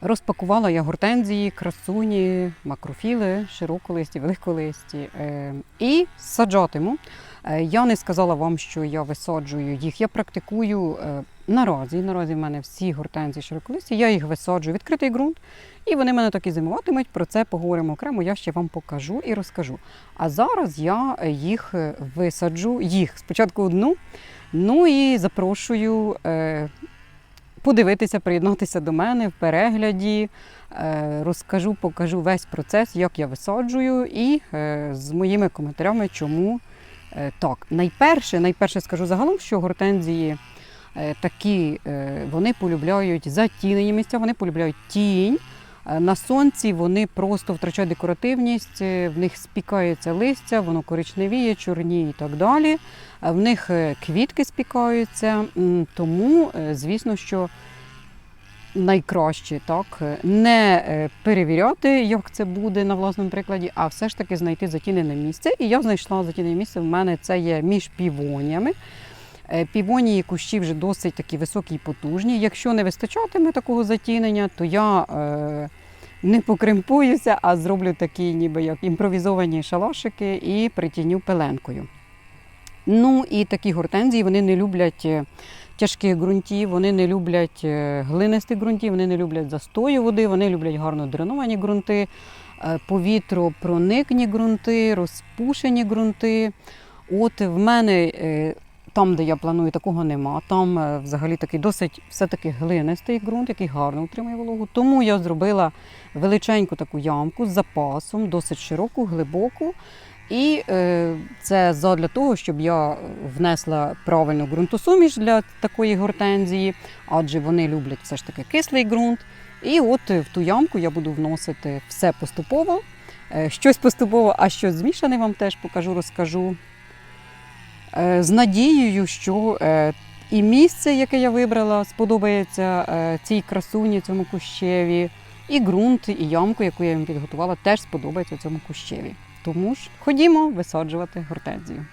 Розпакувала я гортензії, красуні, макрофіли, широколисті, великолисті. Е, і саджатиму. Е, я не сказала вам, що я висаджую їх. Я практикую е, наразі. Наразі в мене всі гортензії широколисті. Я їх висаджую відкритий ґрунт, і вони мене так і зимуватимуть. Про це поговоримо окремо. Я ще вам покажу і розкажу. А зараз я їх висаджу, їх спочатку одну, ну і запрошую подивитися, приєднатися до мене в перегляді. Е, Розкажу, покажу весь процес, як я висаджую, і е, з моїми коментарями, чому е, так. Найперше, найперше скажу загалом, що гортензії такі, вони полюбляють затінені місця, вони полюбляють тінь. Е, На сонці вони просто втрачають декоративність, е, в них спікається листя, воно коричневіє, чорніє і так далі. Е, В них квітки спікаються, тому, звісно, що найкраще так не перевіряти, як це буде на власному прикладі, а все ж таки знайти затінене місце. І я знайшла затінене місце. В мене це є між півоніями. Е, Півонії кущі вже досить такі високі і потужні. Якщо не вистачатиме такого затінення, то я не покремпуюся, а зроблю такі, ніби як імпровізовані шалашики і притіню пеленкою. Ну і такі гортензії вони не люблять е, тяжких ґрунтів, вони не люблять е, глинистих ґрунтів, вони не люблять застою води, вони люблять гарно дреновані ґрунти, е, повітропроникні ґрунти, розпушені ґрунти. От в мене там, де я планую, такого нема. Там е, взагалі такий досить все-таки глинистий ґрунт, який гарно утримує вологу. Тому я зробила величеньку таку ямку з запасом, досить широку, глибоку. І е, це задля того, щоб я внесла правильну ґрунтосуміш для такої гортензії, адже вони люблять все ж таки кислий ґрунт. І от в ту ямку я буду вносити все поступово, е, щось поступово, а щось змішане вам теж покажу, розкажу. Е, З надією, що е, і місце, яке я вибрала, сподобається е, цій красуні, цьому кущеві, і ґрунт, і ямку, яку я їм підготувала, теж сподобається цьому кущеві. Тому ж ходімо висаджувати гортензію.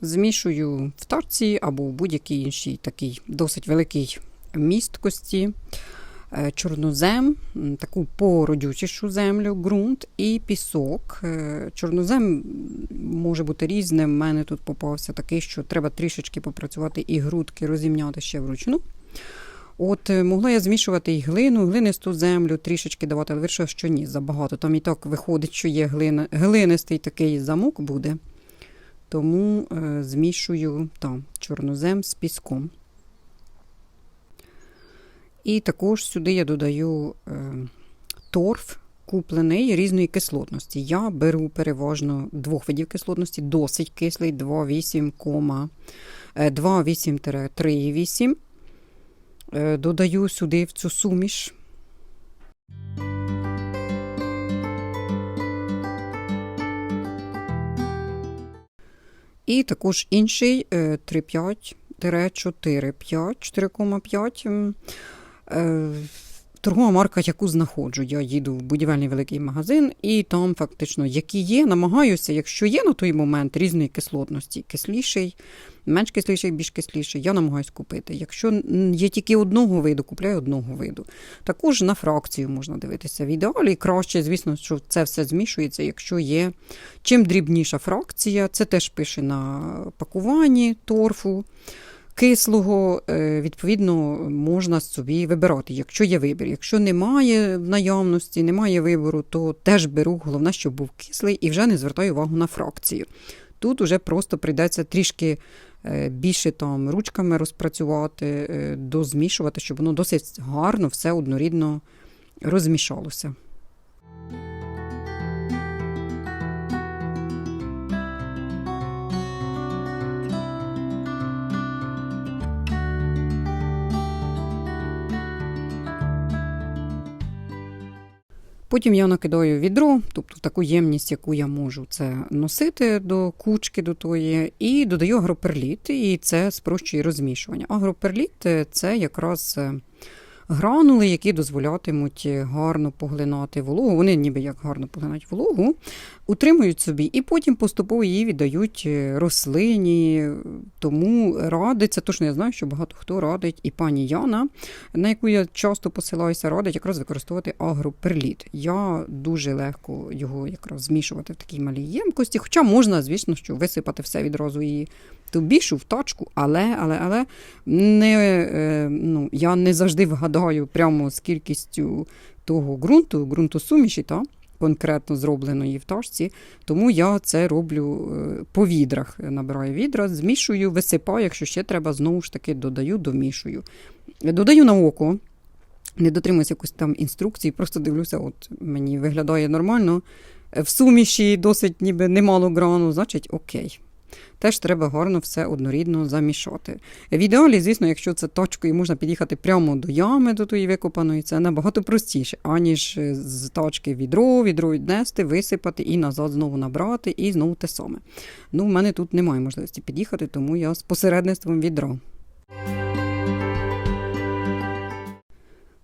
Змішую в тарці або в будь-якій іншій такій досить великій місткості. Е, Чорнозем, таку породючішу землю, ґрунт і пісок. Е, Чорнозем може бути різним. У мене тут попався такий, що треба трішечки попрацювати і грудки розімняти ще вручну. От е, могла я змішувати і глину, глинисту землю, трішечки давати, але вирішила, що ні, забагато. Там і так виходить, що є глина, глинистий такий замок буде. Тому е, змішую там чорнозем з піском. І також сюди я додаю е, торф куплений різної кислотності. Я беру переважно двох видів кислотності, досить кислий 2,8, е, 2,8-3,8. Е, Додаю сюди в цю суміш. І також інший е, 3,5-4,5, 4,5. Е, Торгова марка, яку знаходжу. Я їду в будівельний великий магазин, і там фактично, які є, намагаюся, якщо є на той момент різної кислотності, кисліший, менш кисліший, більш кисліший, я намагаюся купити. Якщо є тільки одного виду, купляю одного виду. Також на фракцію можна дивитися. В ідеалі краще, звісно, що це все змішується, якщо є чим дрібніша фракція, це теж пише на пакуванні торфу. Кислого, е, відповідно, можна собі вибирати, якщо є вибір. Якщо немає в наявності, немає вибору, то теж беру. Головне, щоб був кислий і вже не звертаю увагу на фракцію. Тут уже просто прийдеться трішки е, більше там ручками розпрацювати, е, дозмішувати, щоб воно досить гарно все однорідно розмішалося. Потім я накидаю відро, тобто таку ємність, яку я можу це носити до кучки до тої, і додаю агроперліт, і це спрощує розмішування. Агроперліт е, це якраз е, гранули, які дозволятимуть е, гарно поглинати вологу. Вони ніби як гарно поглинають вологу, утримують собі і потім поступово її віддають е, рослині. Тому радиться, точно я знаю, що багато хто радить, і пані Яна, на яку я часто посилаюся, радить якраз використовувати агроперліт. Я дуже легко його якраз змішувати в такій малій ємкості. Хоча можна, звісно, що висипати все відразу і ту в тачку, але, але, але не, е, ну, я не завжди вгадаю прямо з кількістю того ґрунту, ґрунтосуміші, та, конкретно зробленої в тачці. Тому я це роблю е, по відрах. Набираю відра, змішую, висипаю, якщо ще треба, знову ж таки додаю, домішую. Додаю на око. Не дотримуюся якоїсь там інструкції, просто дивлюся, от мені виглядає нормально. В суміші досить ніби немало грану, значить окей. Теж треба гарно все однорідно замішати. В ідеалі, звісно, якщо це точкою можна під'їхати прямо до ями, до тої викопаної, це набагато простіше, аніж з точки відро, відро віднести, висипати і назад знову набрати, і знову те саме. Ну, в мене тут немає можливості під'їхати, тому я з посередництвом відра.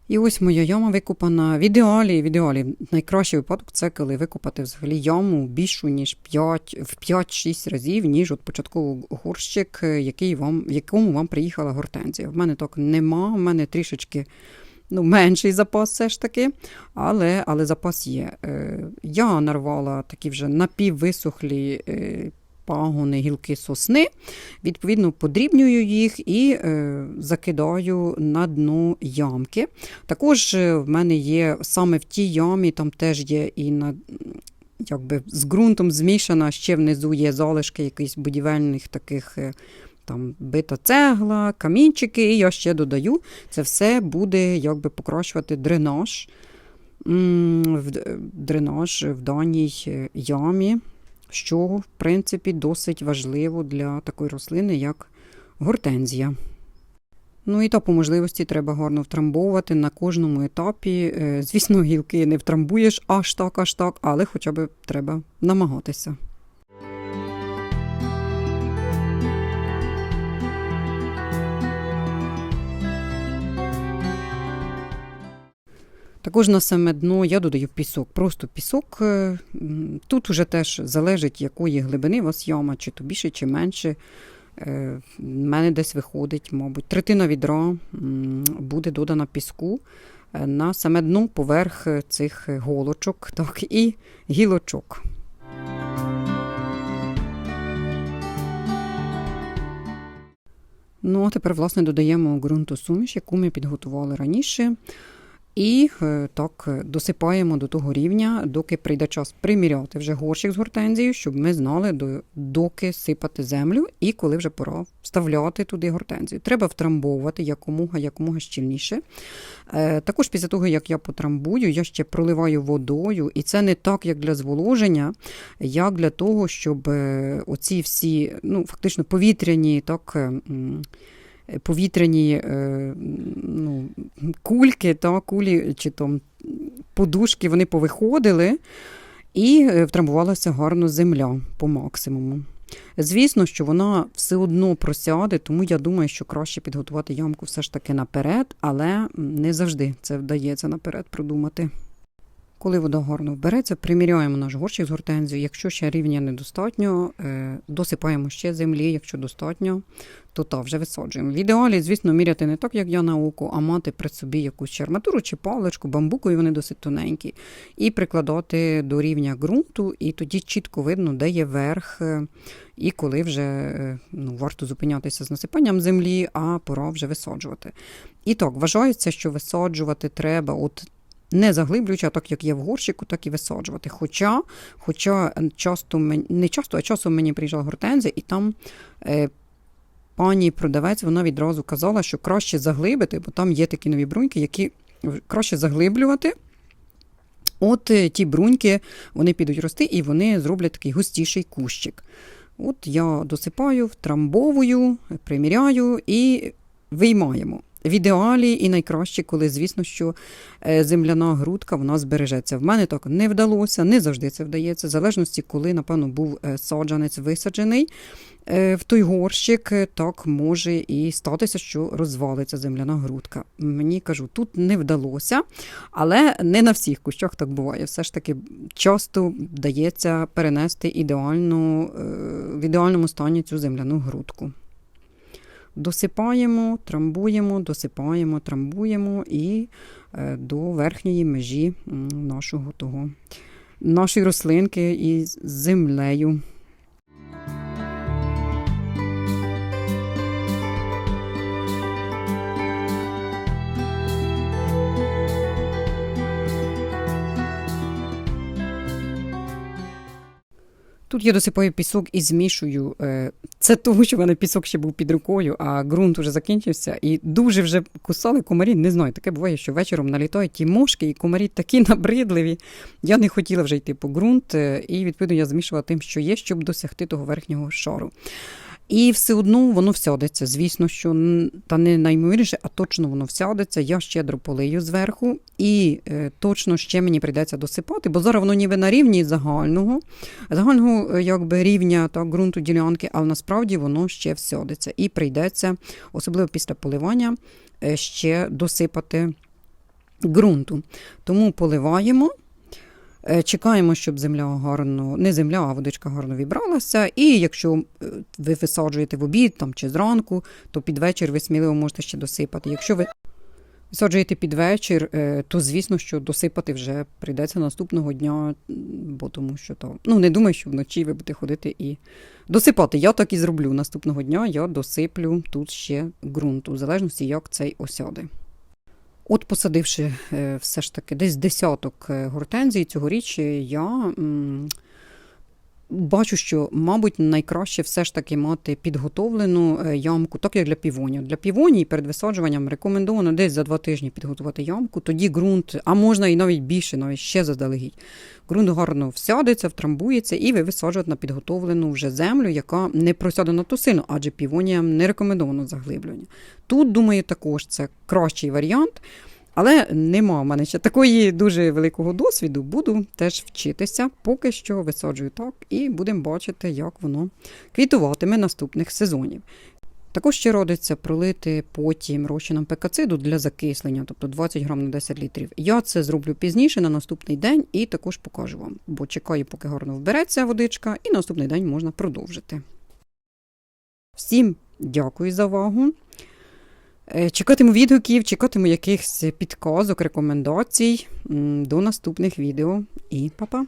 І ось моя яма викопана в ідеалі. В ідеалі найкращий випадок це коли викопати взагалі яму більшу ніж 5, в 5-6 разів, ніж от початковий горщик, який вам, в якому вам приїхала гортензія. В мене так нема, в мене трішечки ну, менший запас все ж таки, але, але запас є. Е, Я нарвала такі вже напіввисохлі. Пагони, гілки сосни, відповідно, подрібнюю їх і е, закидаю на дно ямки. Також е, в мене є саме в тій ямі, там теж є і на, якби, з ґрунтом змішана, ще внизу є залишки якихось будівельних таких. е, Там бита цегла, камінчики, і я ще додаю. Це все буде якби покращувати дренаж, дренаж в даній ямі що, в принципі, досить важливо для такої рослини, як гортензія. Ну і то по можливості треба гарно втрамбовувати на кожному етапі. Е, Звісно, гілки не втрамбуєш аж так, аж так, але хоча б треба намагатися. Також на саме дно я додаю пісок, просто пісок. Е, Тут уже теж залежить, якої глибини у вас яма, чи то більше, чи менше. Е, В мене десь виходить, мабуть, третина відра буде додана піску е, на саме дно поверх е, цих голочок так, і гілочок. Ну, а тепер, власне, додаємо ґрунтосуміш, яку ми підготували раніше. І е, так е, досипаємо до того рівня, доки прийде час приміряти вже горщик з гортензією, щоб ми знали, доки сипати землю і коли вже пора вставляти туди гортензію. Треба втрамбовувати якомога якомога щільніше. Е, також після того, як я потрамбую, я ще проливаю водою, і це не так, як для зволоження, як для того, щоб оці всі, ну, фактично повітряні так. е, повітряні кульки, та, кулі чи там подушки вони повиходили і втрамувалася втрамбувалася гарно земля по максимуму. Звісно, що вона все одно просяде, тому я думаю, що краще підготувати ямку все ж таки наперед, але не завжди це вдається наперед продумати. Коли вода гарно вбереться, приміряємо наш горщик з гортензією. Якщо ще рівня недостатньо, е, досипаємо ще землі, якщо достатньо, то та вже висаджуємо. В ідеалі, звісно, міряти не так, як я на око, а мати при собі якусь черматуру чи паличку, бамбукові вони досить тоненькі, і прикладати до рівня ґрунту, і тоді чітко видно, де є верх, е, і коли вже е, ну, варто зупинятися з насипанням землі, а пора вже висаджувати. І так, вважається, що висаджувати треба от не заглиблюючи, а так як є в горщику, так і висаджувати. Хоча, хоча часто мен- не часто, а часом мені приїжджала гортензія, і там е, пані продавець вона відразу казала, що краще заглибити, бо там є такі нові бруньки, які краще заглиблювати. От е, ті бруньки вони підуть рости і вони зроблять такий густіший кущик. От я досипаю, втрамбовую, приміряю і виймаємо. В ідеалі і найкраще, коли, звісно, що е, земляна грудка вона збережеться. В мене так не вдалося, не завжди це вдається, в залежності, коли, напевно, був е, саджанець висаджений е, в той горщик, так може і статися, що розвалиться земляна грудка. Мені кажу, тут не вдалося, але не на всіх кущах так буває. Все ж таки часто вдається перенести ідеальну, в ідеальному стані цю земляну грудку. Досипаємо, трамбуємо, досипаємо, трамбуємо і е, до верхньої межі нашого того, нашої рослинки із землею. Тут я досипаю пісок і змішую. Це того, що в мене пісок ще був під рукою, а ґрунт уже закінчився. І дуже вже кусали комарі. Не знаю, таке буває, що вечором налітають ті мошки, і комарі такі набридливі. Я не хотіла вже йти по ґрунт, е, і відповідно я змішувала тим, що є, щоб досягти того верхнього шару. І все одно воно всядеться. Звісно, що та не наймовірніше, а точно воно всядеться. Я щедро полию зверху, і е, точно ще мені прийдеться досипати, бо зараз воно ніби на рівні загального, загального е, якби рівня так, ґрунту ділянки, але насправді воно ще всядеться. І прийдеться, особливо після поливання, е, ще досипати ґрунту. Тому поливаємо. Е, Чекаємо, щоб земля гарно, не земля, а водичка гарно вібралася. І якщо е, ви висаджуєте в обід там, чи зранку, то під вечір ви сміливо можете ще досипати. Якщо ви висаджуєте під вечір, е, то звісно, що досипати вже прийдеться наступного дня, бо тому що то ну не думаю, що вночі ви будете ходити і досипати. Я так і зроблю. Наступного дня я досиплю тут ще ґрунту, в залежності, як цей осяде. От, посадивши е, все ж таки десь десяток е, гортензій цьогоріч, я бачу, що, мабуть, найкраще все ж таки мати підготовлену е, ямку, так як для півонів. Для півоній перед висаджуванням рекомендовано десь за два тижні підготувати ямку, тоді ґрунт, а можна і навіть більше, навіть ще заздалегідь. Ґрунт гарно всядеться, втрамбується, і ви висаджуєте на підготовлену вже землю, яка не просядена то сильно, адже півоніям не рекомендовано заглиблення. Тут, думаю, також це кращий варіант. Але нема в мене ще такої дуже великого досвіду. Буду теж вчитися, поки що висаджую так, і будемо бачити, як воно квітуватиме наступних сезонів. Також ще родиться пролити потім розчином пекациду для закислення, тобто 20 грам на 10 літрів. Я це зроблю пізніше на наступний день і також покажу вам, бо чекаю, поки гарно вбереться водичка, і наступний день можна продовжити. Всім дякую за увагу. Е, Чекатиму відгуків, чекатиму якихось підказок, рекомендацій. До наступних відео і па-па!